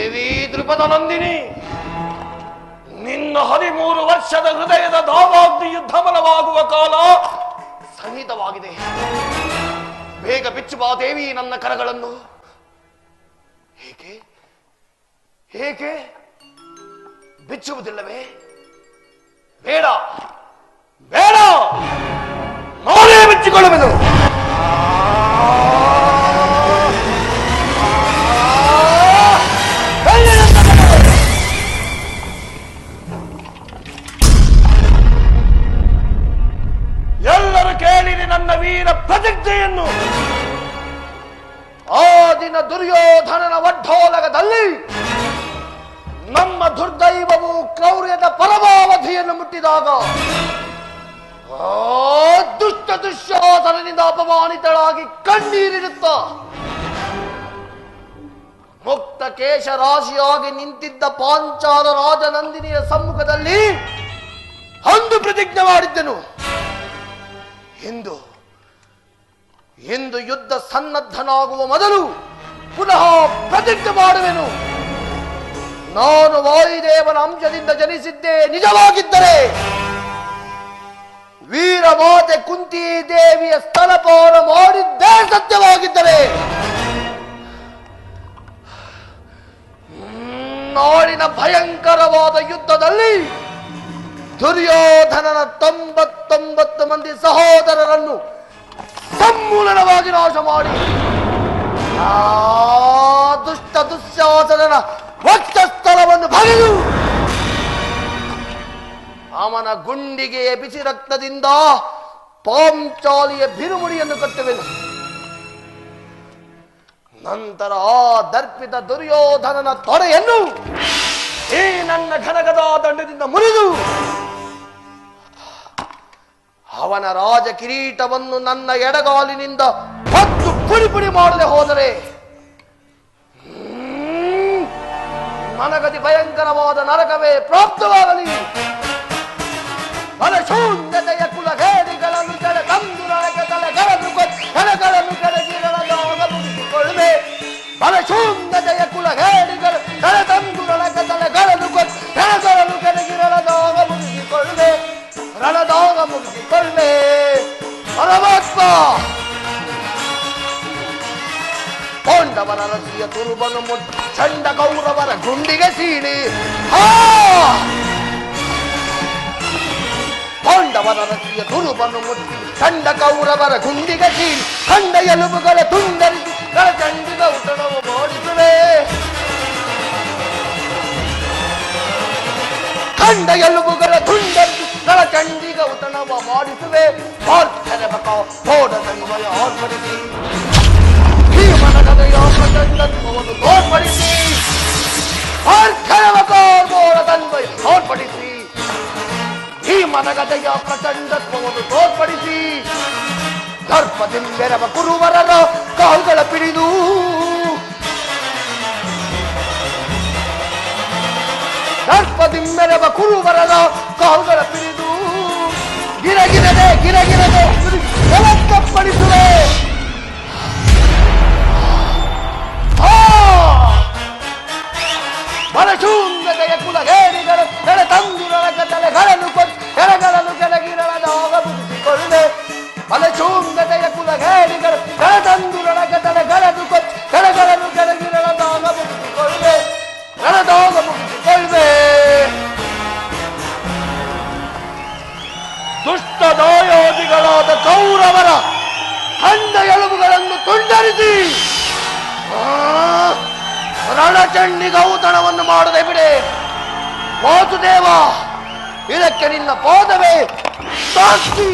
ದೇವಿ ದೃಪದ ನಂದಿನಿ ನಿನ್ನ ಹದಿಮೂರು ವರ್ಷದ ಹೃದಯದ ಧಾಮಿಯುದ್ಧ ಬಲವಾಗುವ ಕಾಲ ಸನ್ನಿಹಿತವಾಗಿದೆ ಬೇಗ ಬಿಚ್ಚು ಬಾ ದೇವಿ ನನ್ನ ಕರಗಳನ್ನು. ಹೇಗೆ ಹೇಗೆ ಬಿಚ್ಚುವುದಿಲ್ಲವೇ? ಬೇಡ. ಬೇಡ. ನಾನೇ ಬಿಚ್ಚಿಕೊಳ್ಳುವೆನು. ವೀರ ಪ್ರತಿಜ್ಞೆಯನ್ನು ಆ ದಿನ ದುರ್ಯೋಧನನ ಒಡ್ಡೋಲಗದಲ್ಲಿ ನಮ್ಮ ದುರ್ದೈವವು ಕ್ರೌರ್ಯದ ಪರಮಾವಧಿಯನ್ನು ಮುಟ್ಟಿದಾಗ ದುಷ್ಟ ದುಶ್ಯಾಸನದಿಂದ ಅಪಮಾನಿತಳಾಗಿ ಕಣ್ಣೀರಿಡುತ್ತ ಮುಕ್ತ ಕೇಶ ರಾಶಿಯಾಗಿ ನಿಂತಿದ್ದ ಪಾಂಚಾಲ ರಾಜನಂದಿನಿಯ ಸಮ್ಮುಖದಲ್ಲಿ ಅಂದು ಪ್ರತಿಜ್ಞೆ ಮಾಡಿದ್ದನು. ಎಂದು ಎಂದು ಯುದ್ಧ ಸನ್ನದ್ಧನಾಗುವ ಮೊದಲು ಪುನಃ ಪ್ರತಿಜ್ಞೆ ಮಾಡುವೆನು. ನಾನು ವಾಯುದೇವನ ಅಂಶದಿಂದ ಜನಿಸಿದ್ದೇ ನಿಜವಾಗಿದ್ದರೆ ವೀರಮಾತೆ ಕುಂತಿ ದೇವಿಯ ಸ್ಥಳಪೋರ ಮಾಡಿದ್ದೇ ಸತ್ಯವಾಗಿದ್ದರೆ ನಾಡಿನ ಭಯಂಕರವಾದ ಯುದ್ಧದಲ್ಲಿ ದುರ್ಯೋಧನನ ತೊಂಬತ್ತೊಂಬತ್ತು ಮಂದಿ ಸಹೋದರರನ್ನು ಸಮೂಲನವಾಗಿ ನಾಶ ಮಾಡಿ. ಆ ದುಷ್ಟ ದುಶ್ಯಾಸನನ ವಕ್ಷಸ್ಥಳವನ್ನು ಬಗೆದು ಅವನ ಗುಂಡಿಗೆಯ ಬಿಸಿ ರಕ್ತದಿಂದ ಪಾಂಚಾಲಿಯ ಬಿರುಮುಡಿಯನ್ನು ಕಟ್ಟುವೆನು. ನಂತರ ಆ ದರ್ಪಿತ ದುರ್ಯೋಧನನ ತೊಡೆಯನ್ನು ಈ ನನ್ನ ಘನಗದ ದಂಡದಿಂದ ಮುರಿದು ಅವನ ರಾಜ ಕಿರೀಟವನ್ನು ನನ್ನ ಎಡಗಾಲಿನಿಂದ ಹೊತ್ತು ಪುಡಿ ಪುಡಿ ಮಾಡದೆ ಹೋದರೆ ನನಗತಿ ಭಯಂಕರವಾದ ನರಕವೇ ಪ್ರಾಪ್ತವಾಗಲಿ. ಶೂನ್ಯತೆಯ ಕುಲಘೇರಿಗಳನ್ನು ಕೆಳ ತಂದು ನನಗೆ ತಲೆಗಳನ್ನು ಕೆಳಗಿರಲಾಗ ಮುಗಿಸಿಕೊಳ್ಳುವೆ ಶೂನ್ಯತೆಯ ಕುಲಘೇರಿಗಳು ತಲೆ ತಂದು 나나 나가 먹지 걸매. 알아봤어. 본다 바라라 지야 두루바는 못 잔다. 가우라 바라. 군디가 시니. 하! 본다 바라라 지야 두루바는 못 잔다. 가우라 바라. 군디가 시니. 한다 열부가라. 둔다리 가라 잔디가 웃어나고 머리 쓰네. 한다 열부가라. 둔다리 ತುಂಡರಿಸಿ ಕಳಚಂಡಿಗ ಉತಣವ ಮಾಡಿಸುವೆ ಪಾರ್ಥನೆಬಕ ತೋಡ ಸಂಗಯ ಆರ್ಪಡಿಸಿ. ಭೀಮನ ಕಥೆಯ ಪ್ರಚಂಡತ್ವವನ್ನು ತೋರ್ಪಡಿಸಿ. ಪಾರ್ಥನೆಬಕ ತೋಡ ತನ್ವಯ ತೋರ್ಪಡಿಸಿ ಈ ಮನಗದೆಯ ಪ್ರಚಂಡತ್ವವನ್ನು ತೋರ್ಪಡಿಸಿ. ದರ್ಪದಿಂಬೆರವ ಗುರುವರರ ಕಾಲುಗಳ ಪಿಡಿದು. ದರ್ಪದಿಂಬೆರವ ಗುರುವರರ ಕಾಲುಗಳ ಪಿಡಿದು. gire de, gire gire de. ದುಷ್ಟ ದಾಯೋಧಿಗಳಾದ ಕೌರವರ ಕಂಡ ಎಲುಬುಗಳನ್ನು ತುಂಡರಿಸಿ ರಣಚಂಡಿ ಗೌತಣವನ್ನು ಮಾಡದೆ ಬಿಡೆ. ವಾಸುದೇವ, ಇದಕ್ಕೆ ನಿನ್ನ ಪಾದವೇ. ಸಾಕ್ಷಿ